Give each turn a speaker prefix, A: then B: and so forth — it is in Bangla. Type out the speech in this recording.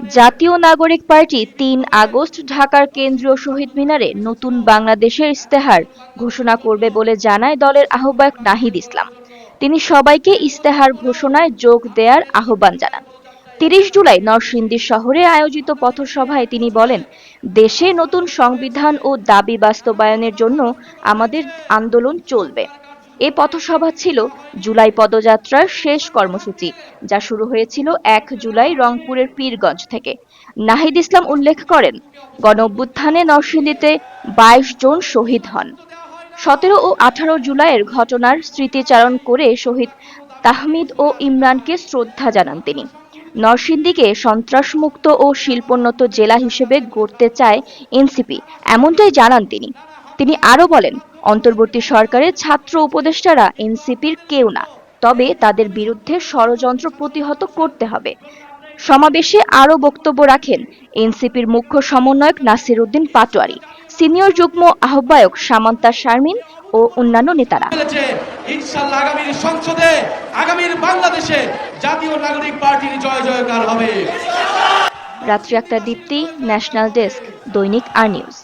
A: জাতীয় নাগরিক পার্টি তিন আগস্ট ঢাকার কেন্দ্রীয় শহীদ মিনারে নতুন বাংলাদেশের ইস্তেহার ঘোষণা করবে বলে জানায় দলের আহ্বায়ক নাহিদ ইসলাম। তিনি সবাইকে ইস্তেহার ঘোষণায় যোগ দেওয়ার আহ্বান জানান। তিরিশ জুলাই নরসিংদী শহরে আয়োজিত পথসভায় তিনি বলেন, দেশে নতুন সংবিধান ও দাবি বাস্তবায়নের জন্য আমাদের আন্দোলন চলবে। এ পথসভা ছিল জুলাই পদযাত্রার শেষ কর্মসূচি, যা শুরু হয়েছিল এক জুলাই রংপুরের পীরগঞ্জ থেকে। নাহিদ ইসলাম উল্লেখ করেন গণ অভ্যুত্থানে নরসিংদীতে বাইশ জন শহীদ হন। সতেরো ও আঠারো জুলাইয়ের ঘটনার স্মৃতিচারণ করে শহীদ তাহমিদ ও ইমরানকে শ্রদ্ধা জানান তিনি। নরসিংদীকে সন্ত্রাসমুক্ত ও শিল্পোন্নত জেলা হিসেবে গড়তে চায় এনসিপি, এমনটাই জানান তিনি। তিনি আরও বলেন অন্তর্বর্তী সরকারের ছাত্র উপদেষ্টারা এনসিপির কেউ না তবে তাদের বিরুদ্ধে ষড়যন্ত্র প্রতিহত করতে হবে। সমাবেশে আরও বক্তব্য রাখেন এনসিপির মুখ্য সমন্বয়ক নাসির উদ্দিন পাটোয়ারি সিনিয়র যুগ্ম আহ্বায়ক সামান্তা শারমিন ও অন্যান্য নেতারা।
B: ইনশাল্লাহ আগামীর সংসদে আগামীর বাংলাদেশে জাতীয় নাগরিক পার্টির জয় জয়কার হবে।
A: রাত্রি আক্তার দীপ্তি ন্যাশনাল ডেস্ক দৈনিক আর নিউজ।